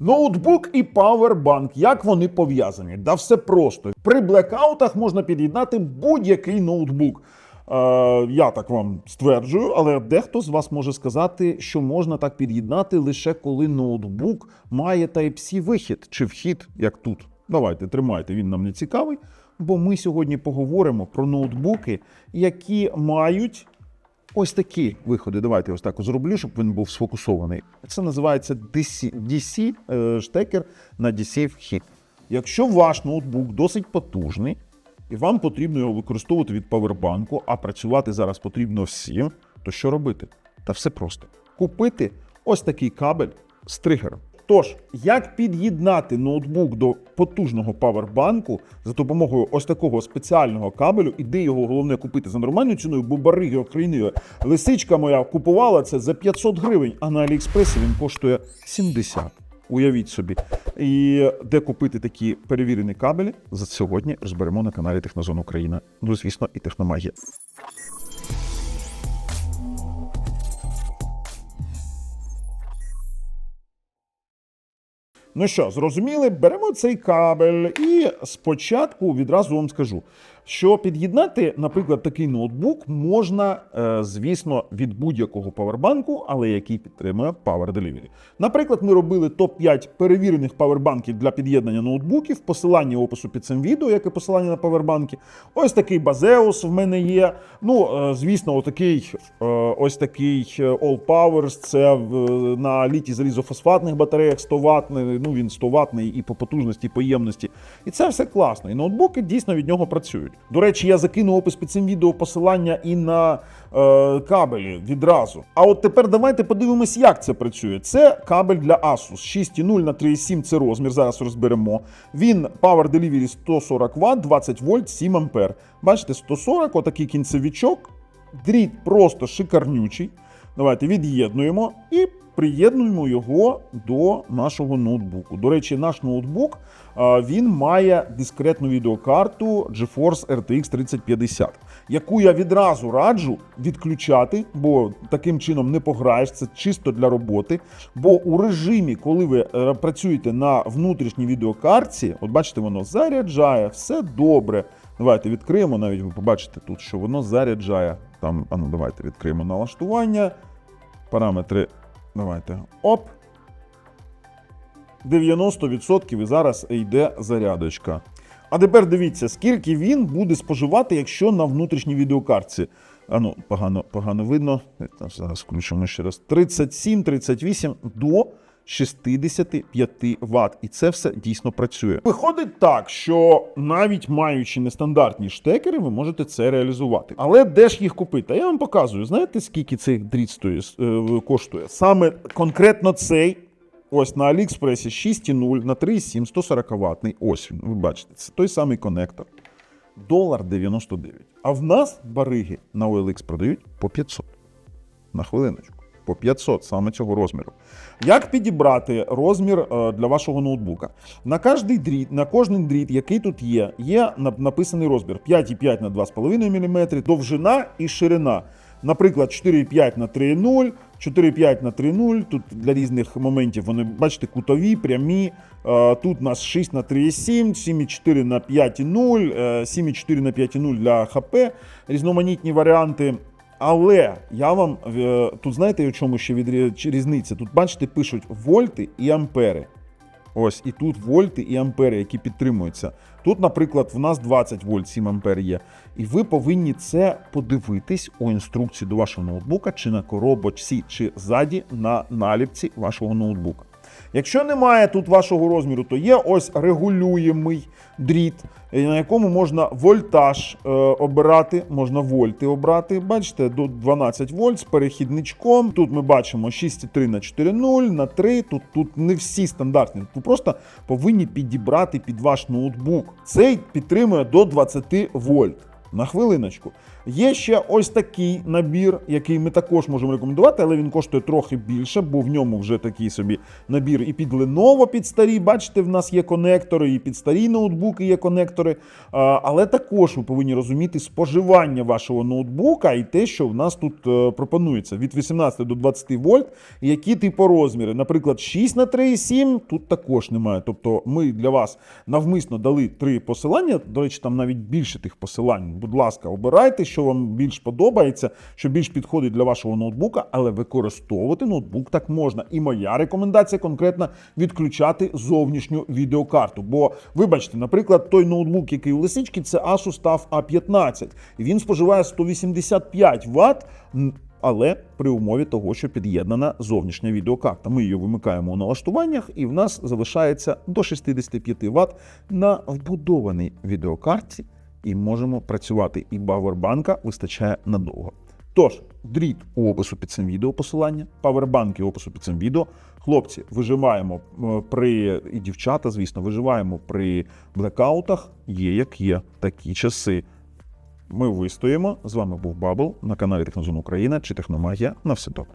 Ноутбук і павербанк, як вони пов'язані? Да все просто. При блекаутах можна під'єднати будь-який ноутбук. Е, я так вам стверджую, але дехто з вас може сказати, що можна так під'єднати лише коли ноутбук має Type-C вихід чи вхід, як тут. Давайте тримайте, він нам не цікавий. Бо ми сьогодні поговоримо про ноутбуки, які мають ось такі виходи. Давайте ось так зроблю, щоб він був сфокусований. Це називається DC, DC е, штекер на DC вхід. Якщо ваш ноутбук досить потужний, і вам потрібно його використовувати від павербанку, а працювати зараз потрібно всім, то що робити? Та все просто. Купити ось такий кабель з тригером. Тож, як під'єднати ноутбук до потужного павербанку за допомогою ось такого спеціального кабелю, і де його головне купити за нормальною ціною, бо бариги охренили. Лисичка моя купувала це за 500 гривень, а на Аліекспресі він коштує 70. Уявіть собі. І де купити такі перевірені кабелі, за сьогодні розберемо на каналі Технозон Україна. Ну, звісно, і Техномагія. Ну що, зрозуміли, беремо цей кабель і спочатку відразу вам скажу, що під'єднати, наприклад, такий ноутбук можна, е, звісно, від будь-якого павербанку, але який підтримує Power Delivery. Наприклад, ми робили топ-5 перевірених павербанків для під'єднання ноутбуків, посилання опису під цим відео, як і посилання на павербанки. Ось такий Базеус в мене є. Ну, е, звісно, отакий, е, ось такий All Powers, це на літій залізофосфатних батареях 100 ватний, ну він 100 ватний і по потужності, і по ємності. І це все класно. І ноутбуки дійсно від нього працюють. До речі, я закину опис під цим відео посилання і на е, кабелі відразу. А от тепер давайте подивимось, як це працює. Це кабель для Asus 6,0 на 3,7 це розмір. Зараз розберемо. Він Power Delivery 140 Вт, 20 вольт, 7 ампер. Бачите, 140, отакий кінцевичок. Дріт просто шикарнючий. Давайте від'єднуємо і приєднуємо його до нашого ноутбуку. До речі, наш ноутбук він має дискретну відеокарту GeForce RTX 3050, яку я відразу раджу відключати, бо таким чином не пограєш. Це чисто для роботи. Бо у режимі, коли ви е, працюєте на внутрішній відеокартці, от бачите, воно заряджає, все добре. Давайте відкриємо, навіть ви побачите тут, що воно заряджає. Там, а ну давайте відкриємо налаштування. Параметри. Давайте. Оп. 90% і зараз йде зарядочка. А тепер дивіться, скільки він буде споживати, якщо на внутрішній відеокартці. А ну, погано, погано видно. Зараз включимо ще раз. 37, 38 до 65 Вт. І це все дійсно працює. Виходить так, що навіть маючи нестандартні штекери, ви можете це реалізувати. Але де ж їх купити? А я вам показую. Знаєте, скільки цей дріт стоїть, е, коштує? Саме конкретно цей. Ось на Аліекспресі 6,0 на 3,7 140 ватний. Ось він, ви бачите, це той самий конектор. Долар 99. А в нас бариги на OLX продають по 500. На хвилиночку. По 500 саме цього розміру. Як підібрати розмір е, для вашого ноутбука? На кожний дріт, на кожний дріт, який тут є, є написаний розмір 5,5 на 2,5 мм, довжина і ширина. Наприклад, 4,5 на 3,0, 4,5 на 3,0. Тут для різних моментів вони, бачите, кутові, прямі. Е, Тут у нас 6 на 3,7, 7,4 на 5,0, е, 7,4 на 5,0 для ХП, різноманітні варіанти. Але я вам е, тут знаєте, у чому ще чи різниця? Тут бачите, пишуть вольти і ампери. Ось і тут вольти і ампери, які підтримуються. Тут, наприклад, в нас 20 вольт, 7 ампер є. І ви повинні це подивитись у інструкції до вашого ноутбука, чи на коробочці, чи ззаді на наліпці вашого ноутбука. Якщо немає тут вашого розміру, то є ось регулюємий дріт, на якому можна вольтаж е, обирати, можна вольти обрати. Бачите, до 12 вольт з перехідничком. Тут ми бачимо 6,3 на 4,0 на 3. Тут, тут не всі стандартні. Ви просто повинні підібрати під ваш ноутбук. Цей підтримує до 20 вольт. На хвилиночку. Є ще ось такий набір, який ми також можемо рекомендувати, але він коштує трохи більше, бо в ньому вже такий собі набір і під Lenovo, під старі. Бачите, в нас є конектори, і під старі ноутбуки є конектори. Але також ви повинні розуміти споживання вашого ноутбука і те, що в нас тут е, пропонується від 18 до 20 вольт, які типу розміри. Наприклад, 6 на 3,7 тут також немає. Тобто ми для вас навмисно дали три посилання. До речі, там навіть більше тих посилань. Будь ласка, обирайте, що вам більш подобається, що більш підходить для вашого ноутбука, але використовувати ноутбук так можна. І моя рекомендація конкретно відключати зовнішню відеокарту. Бо, вибачте, наприклад, той ноутбук, який у лисички, це Asus TUF A15. І він споживає 185 Вт. Але при умові того, що під'єднана зовнішня відеокарта. Ми її вимикаємо у налаштуваннях, і в нас залишається до 65 Вт на вбудованій відеокарті, і можемо працювати. І павербанка вистачає надовго. Тож, дріт у опису під цим відео посилання, павербанки опису під цим відео. Хлопці, виживаємо е, при і дівчата, звісно, виживаємо при блекаутах. Є як є такі часи. Ми вистоїмо. З вами був Бабл на каналі Технозон Україна чи Техномагія. На все добре.